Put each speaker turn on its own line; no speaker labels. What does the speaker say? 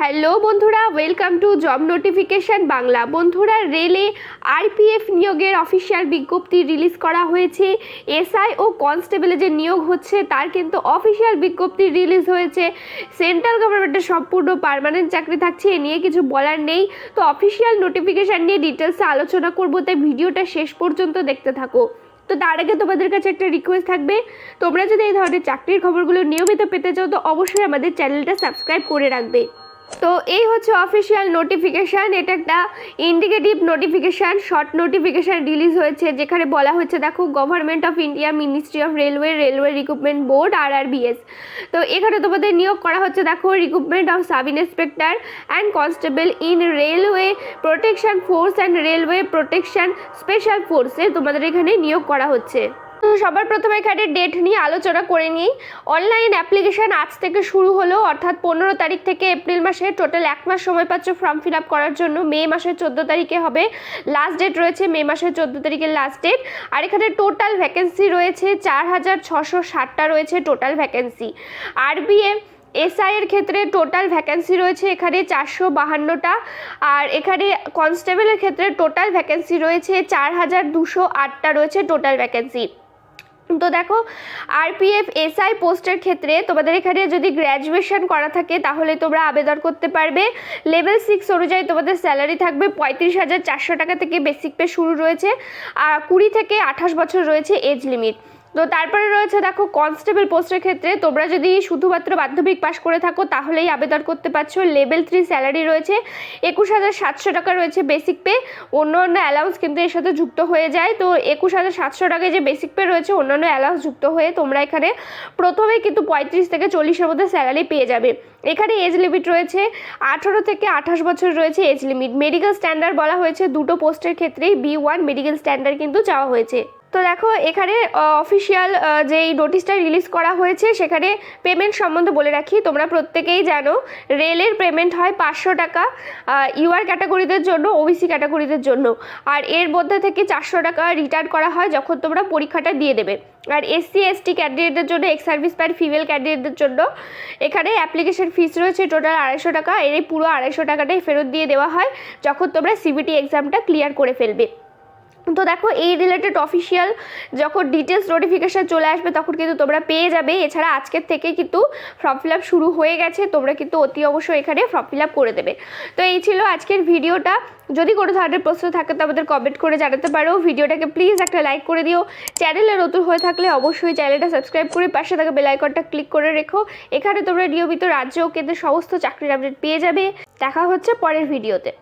Hello বন্ধুরা welcome to job notification Bangla. বন্ধুরা, রেলে আরপিএফ নিয়োগের অফিসিয়াল বিজ্ঞপ্তি রিলিজ করা হয়েছে। এসআই ও কনস্টেবলে যে নিয়োগ হচ্ছে, তার কিন্তু অফিসিয়াল বিজ্ঞপ্তি রিলিজ হয়েছে। সেন্ট্রাল গভর্নমেন্টের সম্পূর্ণ পার্মানেন্ট চাকরি থাকছে, এ নিয়ে কিছু বলার নেই। তো অফিসিয়াল নোটিফিকেশান নিয়ে ডিটেলসে আলোচনা করব, তাই ভিডিওটা শেষ পর্যন্ত দেখতে থাকো। তো তার আগে তোমাদের কাছে একটা রিকোয়েস্ট থাকবে, তোমরা যদি এই ধরনের চাকরির খবরগুলো নিয়মিত পেতে চাও, তো অবশ্যই আমাদের চ্যানেলটা সাবস্ক্রাইব করে রাখবে। তো এই হচ্ছে অফিসিয়াল নোটিফিকেশান এটা একটা indicative notification short notification release হয়েছে, যেখানে বলা হচ্ছে দেখো government of India ministry of railway railway recruitment board R R BS তো এখানে তোমাদের নিয়োগ করা হচ্ছে, দেখো recruitment of sub inspector and constable in railway protection force and railway protection special ফোর্সে তোমাদের এখানে নিয়োগ করা হচ্ছে। সবার প্রথমে এখানে ডেট নিয়ে আলোচনা করে নিই। অনলাইন অ্যাপ্লিকেশান আজ থেকে শুরু হলো, অর্থাৎ পনেরো তারিখ থেকে এপ্রিল মাসে। টোটাল এক মাস সময় পাচ্ছ ফর্ম ফিল আপ করার জন্য। মে মাসের চোদ্দ তারিখে হবে। লাস্ট ডেট রয়েছে মে মাসের চোদ্দ তারিখের লাস্ট ডেট আর এখানে টোটাল ভ্যাকেন্সি রয়েছে চার হাজার ছশো ষাটটা রয়েছে টোটাল ভ্যাকেন্সি আরবিএ এসআই এর ক্ষেত্রে টোটাল ভ্যাকেন্সি রয়েছে এখানে চারশো বাহান্নটা। আর এখানে কনস্টেবলের ক্ষেত্রে টোটাল ভ্যাকেন্সি রয়েছে চার হাজার দুশো আটটা রয়েছে টোটাল ভ্যাকেন্সি তো দেখো আরপিএফ এসআই পোস্টের ক্ষেত্রে তোমাদের এখানে যদি গ্র্যাজুয়েশন করা থাকে, তাহলে তোমরা আবেদন করতে পারবে। লেভেল সিক্স অনুযায়ী তোমাদের স্যালারি থাকবে পঁয়ত্রিশ হাজার চারশো টাকা থেকে বেসিক পে শুরু রয়েছে। আর কুড়ি থেকে আঠাশ বছর রয়েছে এজ লিমিট তো তারপরে রয়েছে দেখো কনস্টেবল পোস্টের ক্ষেত্রে তোমরা যদি শুধুমাত্র মাধ্যমিক পাশ করে থাকো, তাহলেই আবেদন করতে পারছ। লেভেল থ্রি স্যালারি রয়েছে, একুশ হাজার সাতশো টাকা রয়েছে বেসিক পে অন্য অন্য অ্যালাউন্স কিন্তু এর সাথে যুক্ত হয়ে যায়। তো একুশ হাজার সাতশো টাকায় যে বেসিক পে রয়েছে, অন্যান্য অ্যালাউন্স যুক্ত হয়ে তোমরা এখানে প্রথমে কিন্তু পঁয়ত্রিশ থেকে চল্লিশের মধ্যে স্যালারি পেয়ে যাবে। এখানে এজ লিমিট রয়েছে, আঠারো থেকে আঠাশ বছর রয়েছে এজ লিমিট মেডিকেল স্ট্যান্ডার্ড বলা হয়েছে, দুটো পোস্টের ক্ষেত্রেই বি ওয়ান মেডিকেল স্ট্যান্ডার্ড কিন্তু চাওয়া হয়েছে। তো দেখো, এখানে অফিসিয়াল যেই নোটিশটা রিলিজ করা হয়েছে, সেখানে পেমেন্ট সম্বন্ধে বলে রাখি, তোমরা প্রত্যেকেই জানো, রেলের পেমেন্ট হয় পাঁচশো টাকা ইউআর ক্যাটাগরিদের জন্য ওবিসি ক্যাটাগরিদের জন্য। আর এর মধ্যে থেকে চারশো টাকা রিটার্ন করা হয় যখন তোমরা পরীক্ষাটা দিয়ে দেবে। আর এসসি এসটি ক্যান্ডিডেটদের জন্য এক্স সার্ভিস প্যান ফিমেল ক্যান্ডিডেটদের জন্য, এখানে অ্যাপ্লিকেশন ফিস রয়েছে টোটাল আড়াইশো টাকা, এর এই পুরো আড়াইশো টাকাটাই ফেরত দিয়ে দেওয়া হয়, যখন তোমরা সিবিটি এক্সামটা ক্লিয়ার করে ফেলবে। তো দেখো, এই রিলেটেড অফিসিয়াল যখন ডিটেলস নোটিফিকেশান চলে আসবে, তখন কিন্তু তোমরা পেয়ে যাবে। এছাড়া আজকের থেকে কিন্তু ফর্ম ফিল শুরু হয়ে গেছে। তোমরা কিন্তু অতি অবশ্যই এখানে ফর্ম ফিল করে দেবে। তো এই ছিল আজকের ভিডিওটা। যদি কোনো ধরনের প্রশ্ন থাকে, তো আমাদের কমেন্ট করে জানাতে পারো। ভিডিওটাকে প্লিজ একটা লাইক করে দিও। চ্যানেলে নতুন হয়ে থাকলে অবশ্যই চ্যানেলটা সাবস্ক্রাইব করে পাশে থাকা বেল আইকনটা ক্লিক করে রেখো। এখানে তোমরা নিয়মিত রাজ্য ও কেন্দ্রের সমস্ত চাকরির আপডেট পেয়ে যাবে। দেখা হচ্ছে পরের ভিডিওতে